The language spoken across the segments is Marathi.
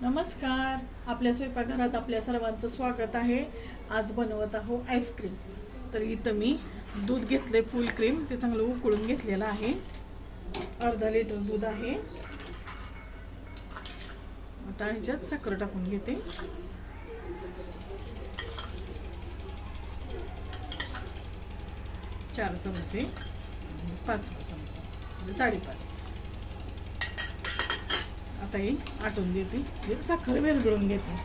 नमस्कार. आपल्या स्वयंपाकघरात आपल्या सर्वांचं स्वागत आहे. आज बनवत आहो आईस्क्रीम तर इथं मी दूध घेतले फुल क्रीम ते चांगलं उकळून घेतलेलं आहे. अर्धा लिटर दूध आहे. आता ह्याच्यात साखर टाकून घेते. चार चमचे पाच चमचे म्हणजे साडेपाच. आता हे आटून देते. साखर विरघळून घेते.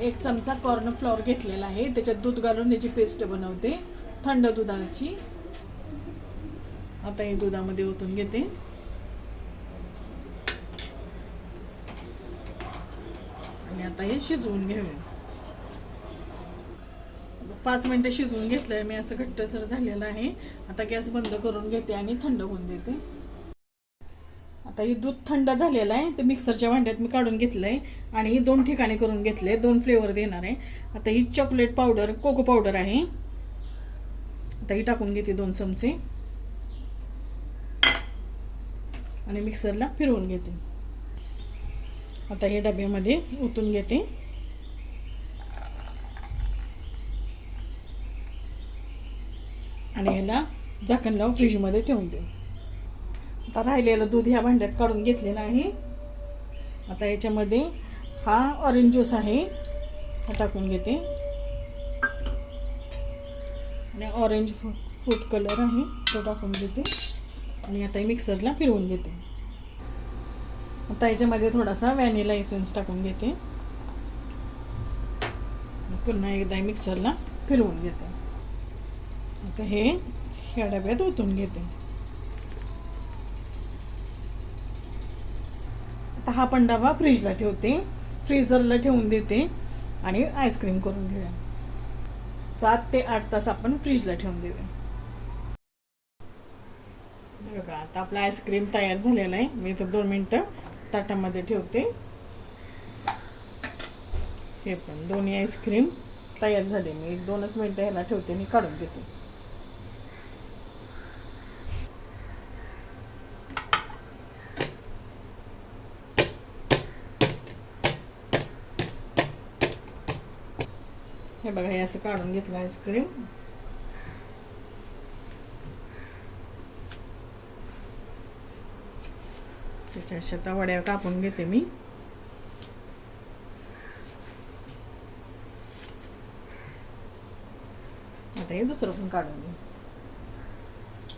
एक चमचा कॉर्न फ्लॉवर घेतलेला आहे. त्याच्यात दूध घालून त्याची पेस्ट बनवते. थंड दुधाची. आता हे दुधामध्ये ओतून घेते. आणि आता हे शिजवून घेऊया. पाच मिनटं शिजवून घेतलंय. मी असं घट्टसर झालेलं आहे. आता गॅस बंद करून घेते आणि थंड होऊन देते. आता हे दूध थंड झालेलं आहे ते मिक्सरच्या भांड्यात मी काढून घेतलं आहे आणि ही दोन ठिकाणी करून घेतले दोन फ्लेवर देणार आहे. आता ही चॉकलेट पावडर कोको पावडर आहे. आता ही टाकून घेते दोन चमचे. आणि मिक्सरला फिरवून घेते. आता हे डब्यामध्ये ओतून घेते. आणि ह्याला झाकण लावून फ्रीजमध्ये ठेवून देऊ आता राहिलेलं दूध ह्या भांड्यात काढून घेतलेलं आहे आता याच्यामध्ये हा ऑरेंज ज्यूस आहे. हा टाकून घेते. आणि ऑरेंज फू फूड कलर आहे तो टाकून घेते. आणि आता मिक्सरला फिरवून घेते. आता याच्यामध्ये थोडासा व्हॅनिला एसेन्स टाकून घेते. पुन्हा एकदा मिक्सरला फिरवून घेते. आता हे ह्या डब्यात ओतून घेते. तर हा पण डबा फ्रीजला ठेवते. फ्रीझरला ठेवून देते आणि आईस्क्रीम करून घेऊया. सात ते आठ तास आपण फ्रीजला ठेवून देऊया. बघा आता आपला आईस्क्रीम तयार झालेला आहे. मी तर दोन मिनटं ताटामध्ये ठेवते. हे पण दोन्ही आईस्क्रीम तयार झाले. मी एक दोनच मिनटं ह्याला ठेवते आणि काढून घेते. हे बघा हे असं काढून घेतलं आईस्क्रीम त्याच्या शेता वड्या कापून घेते मी. आता हे दुसरं पण काढून घे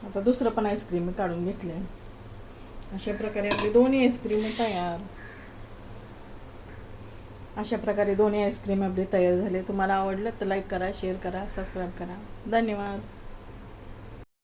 आता दुसरं पण आईस्क्रीम मी काढून घेतले अशा प्रकारे आपली दोन्ही आईस्क्रीम तयार. अशा प्रकारे दोन्ही आईस्क्रीम आपले तयार झाले. तुम्हाला आवडलं तर लाईक करा शेअर करा सबस्क्राईब करा. धन्यवाद.